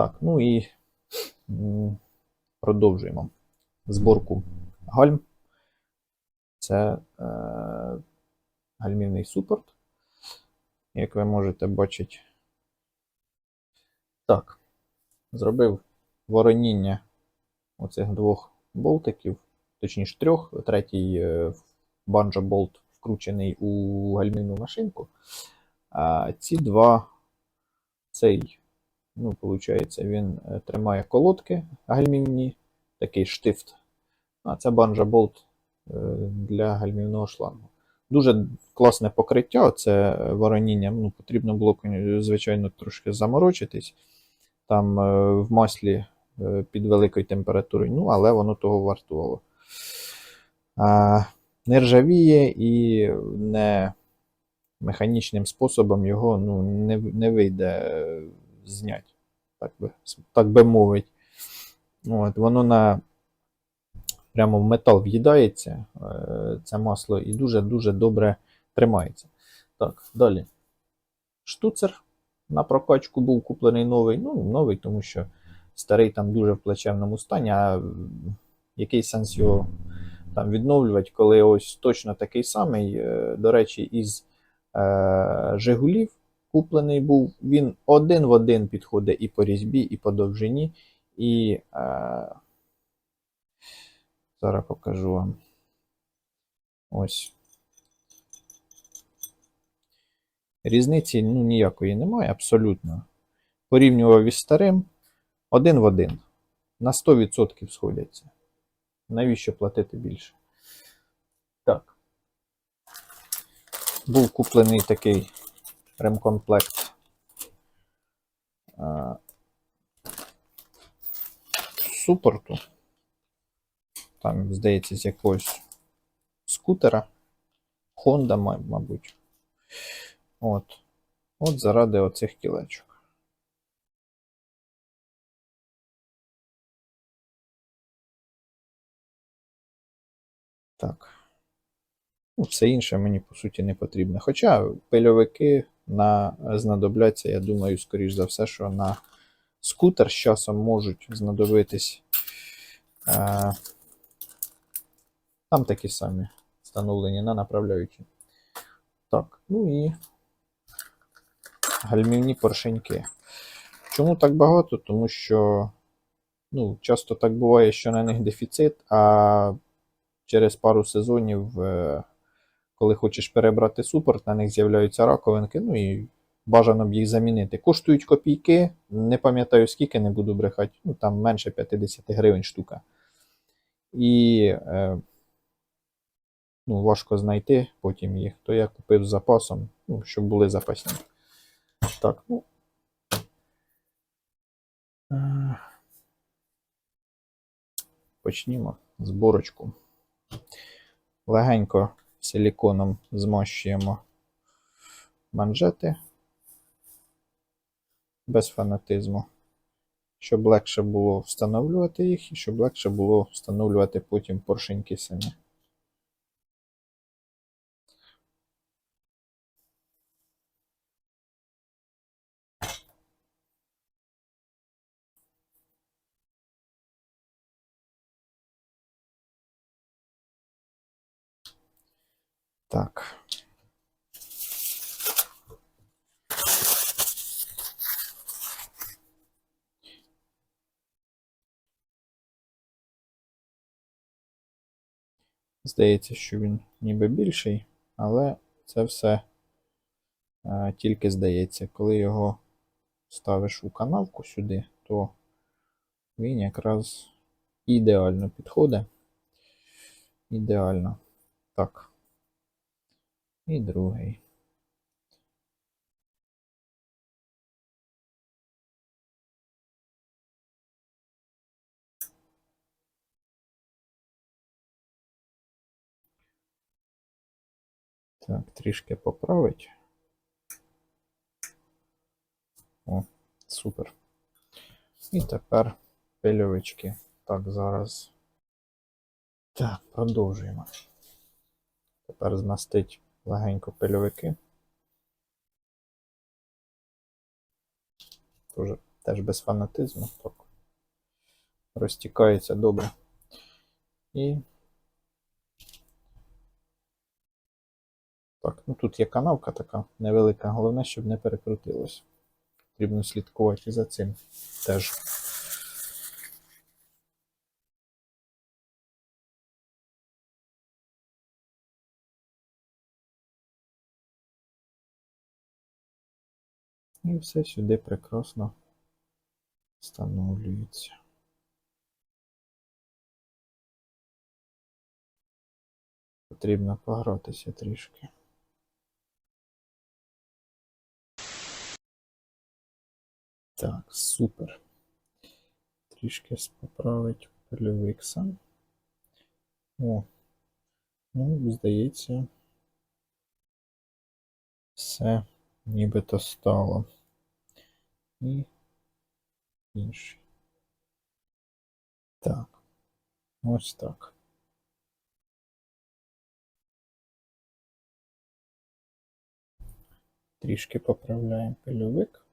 Так, ну і продовжуємо зборку гальм. Це е, гальмівний супорт. Як ви можете бачити. Так, зробив вороніння оцих двох болтиків, точніше трьох, третій е, банджо болт вкручений у гальмівну машинку. А ці два, цей, ну, виходить, він е, тримає колодки гальмівні, такий штифт. А це банджо болт е, для гальмівного шлангу. Дуже класне покриття, це вороніння. Ну, потрібно було, звичайно, трошки заморочитись. Там е, в маслі під великою температурою, ну, але воно того вартувало. А, не ржавіє і не механічним способом його ну, не, не вийде зняти, так би, так би мовити. От, воно на, прямо в метал в'їдається, е, це масло, і дуже-дуже добре тримається. Так, далі. Штуцер на прокачку був куплений новий. Ну, новий, тому що старий там дуже в плачевному стані, а який сенс його там відновлювати, коли ось точно такий самий, е, до речі, із е, Жигулів куплений був. Він один в один підходить і по різьбі, і по довжині. І е, зараз покажу вам. Ось. Різниці ну, ніякої немає, абсолютно. Порівнював із старим один в один. На 100% сходяться. Навіщо платити більше? Так. Був куплений такий ремкомплект супорту. Там, здається, з якогось скутера. Honda, мабуть. От. От заради оцих кілечок. Так. Ну, все інше мені по суті не потрібно. Хоча пильовики на, знадобляться, я думаю, скоріш за все, що на скутер з часом можуть знадобитись. Е, там такі самі встановлені на направляючі. Так, ну і гальмівні поршеньки. Чому так багато? Тому що ну, часто так буває, що на них дефіцит, а через пару сезонів, е, коли хочеш перебрати супорт, на них з'являються раковинки, ну і бажано б їх замінити. Коштують копійки, не пам'ятаю скільки, не буду брехати, ну там менше 50 гривень штука. І е, ну, важко знайти потім їх, то я купив з запасом, ну, щоб були запасні. Так, ну. Е, Почнімо зборочку. Легенько силіконом змощуємо манжети без фанатизму, щоб легше було встановлювати їх і щоб легше було встановлювати потім поршеньки самі. Так. Здається, що він ніби більший, але це все е, тільки здається. Коли його ставиш у канавку сюди, то він якраз ідеально підходить. Ідеально. Так. І другий. Так, трішки поправить. О, супер. І тепер пильовички. Так, зараз. Так, продовжуємо. Тепер змастить легенько пильовики. Тоже теж без фанатизму. Так. Розтікається добре. І. Так, ну тут є канавка така невелика. Головне, щоб не перекрутилось. Потрібно слідкувати за цим теж. І все сюди прекрасно встановлюється. Потрібно погратися трішки. Так, супер. Трішки поправить польовик. О, ну, здається, все нібито стало. І інший. Так. Ось так. Трішки поправляємо пильовик.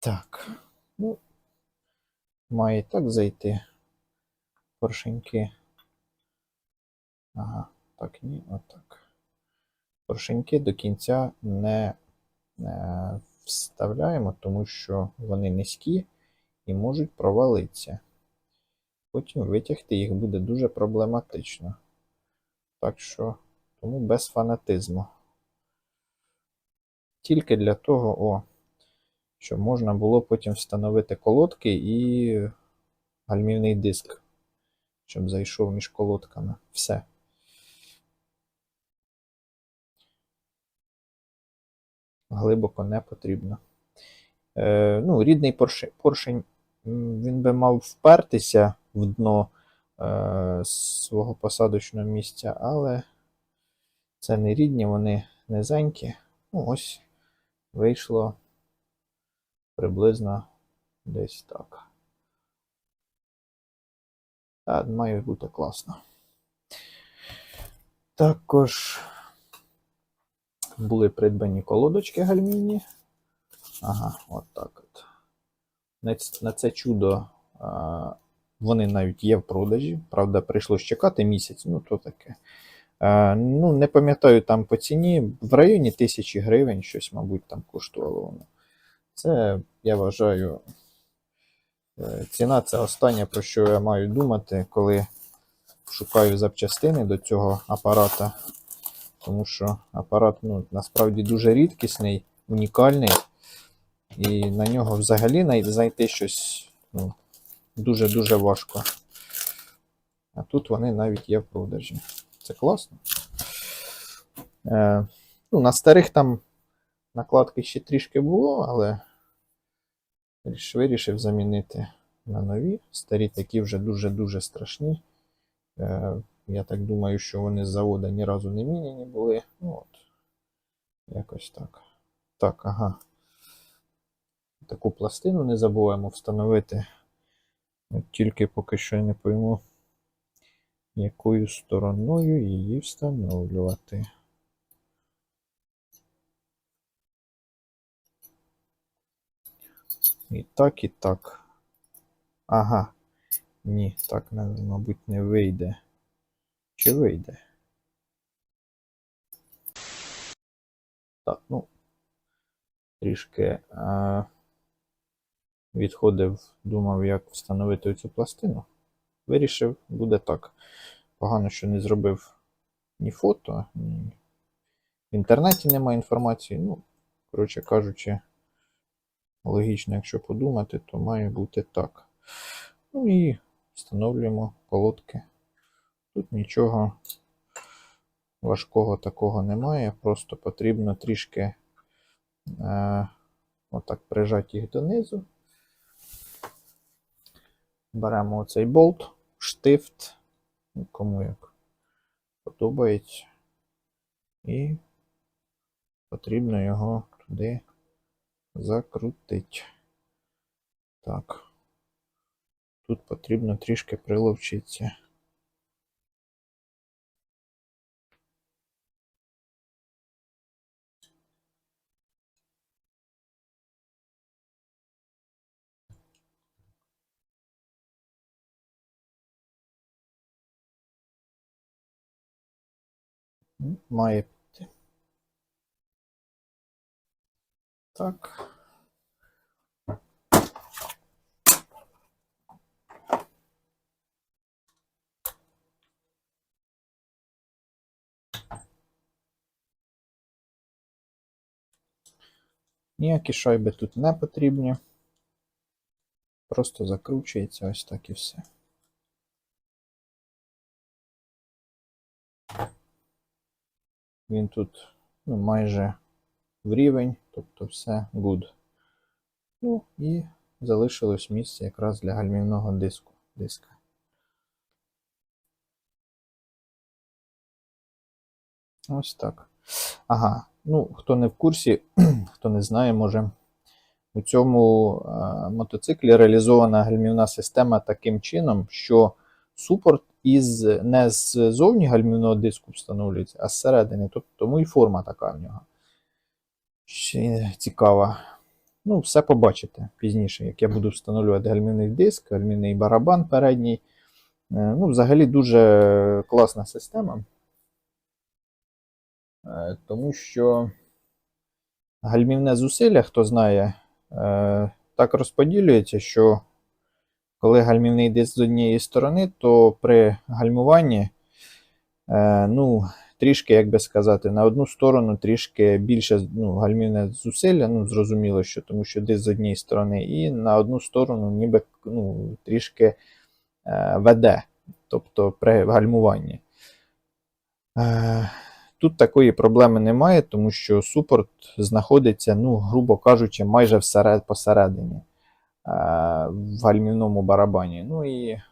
Так. Має так зайти. Поршеньки. Ага, так, ні, отак. Поршеньки до кінця не вставляємо, тому що вони низькі і можуть провалитися. Потім витягти їх буде дуже проблематично. Так що, тому без фанатизму. Тільки для того, о, щоб можна було потім встановити колодки і гальмівний диск, щоб зайшов між колодками. Все. Глибоко не потрібно. Е, ну, Рідний поршень, він би мав впертися в дно е, свого посадочного місця, але це не рідні, вони низенькі. Ну, ось вийшло приблизно десь так. Так, має бути класно. Також були придбані колодочки гальмівні. Ага, от так от. На, це чудо вони навіть є в продажі. Правда, прийшлось чекати місяць, ну то таке. Ну, не пам'ятаю там по ціні, в районі тисячі гривень щось, мабуть, там коштувало воно. Це, я вважаю, е, ціна це останнє, про що я маю думати, коли шукаю запчастини до цього апарата. Тому що апарат ну, насправді дуже рідкісний, унікальний. І на нього взагалі знайти щось ну, дуже-дуже важко. А тут вони навіть є в продажі. Це класно. Е, ну, на старих там накладки ще трішки було, але вирішив замінити на нові. Старі такі вже дуже-дуже страшні. Е, я так думаю, що вони з заводу ні разу не міняні були. Ну, от. Якось так. Так, ага. Таку пластину не забуваємо встановити. От тільки поки що не пойму, якою стороною її встановлювати. І так, і так. Ага. Ні, так, мабуть, не вийде. Чи вийде? Так, ну. Трішки а, відходив, думав, як встановити цю пластину. Вирішив, буде так. Погано, що не зробив ні фото, ні. В інтернеті немає інформації. Ну, коротше кажучи, логічно, якщо подумати, то має бути так. Ну і встановлюємо колодки. Тут нічого важкого такого немає, просто потрібно трішки е, отак прижати їх донизу. Беремо оцей болт, штифт, кому як подобається, і потрібно його туди закрутить. Так. Тут потрібно трішки приловчитися. Має Так. Ніякі шайби тут не потрібні. Просто закручується ось так і все. Він тут ну, майже в рівень, тобто все good. Ну і залишилось місце якраз для гальмівного диску. диска. Ось так. Ага. Ну, хто не в курсі, хто не знає, може. У цьому е, мотоциклі реалізована гальмівна система таким чином, що супорт із не ззовні гальмівного диску встановлюється, а зсередини. Тобто, тому і форма така в нього. Ще цікава. Ну, все побачите пізніше, як я буду встановлювати гальмівний диск, гальмівний барабан передній. Е, Ну, взагалі дуже класна система. Е, Тому що гальмівне зусилля, хто знає, е, так розподілюється, що коли гальмівний диск з однієї сторони, то при гальмуванні, ну, трішки, як би сказати, на одну сторону трішки більше ну, гальмівне зусилля, ну, зрозуміло, що тому що диск з однієї сторони, і на одну сторону ніби ну, трішки е, веде, тобто при гальмуванні. Е, Тут такої проблеми немає, тому що супорт знаходиться, ну, грубо кажучи, майже всеред, посередині е, в гальмівному барабані. Ну і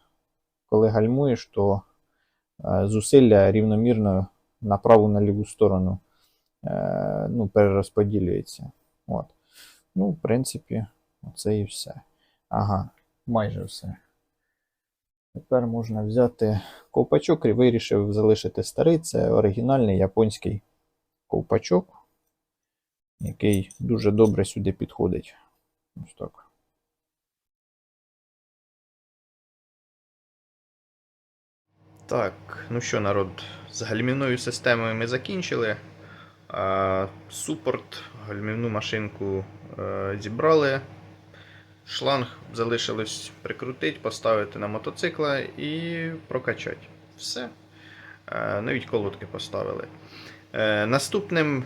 коли гальмуєш, то е, зусилля рівномірно на праву на ліву сторону е, ну, перерозподілюється. От. Ну, в принципі, це і все. Ага, майже все. Тепер можна взяти ковпачок і вирішив залишити старий. Це оригінальний японський ковпачок, який дуже добре сюди підходить. Ось так. Так, ну що, народ, з гальмівною системою ми закінчили. А, Супорт, гальмівну машинку е, зібрали. Шланг залишилось прикрутити, поставити на мотоцикла і прокачати. Все. Е, Навіть колодки поставили. Е, Наступним,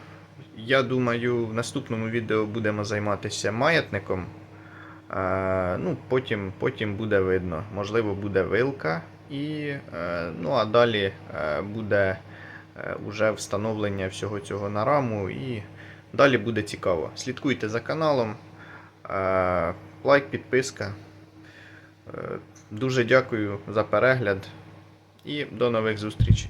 я думаю, в наступному відео будемо займатися маятником. Ну, потім, потім буде видно. Можливо, буде вилка. І, е, ну, а далі е, буде е, уже встановлення всього цього на раму. І далі буде цікаво. Слідкуйте за каналом. Лайк, підписка. Дуже дякую за перегляд і до нових зустрічей.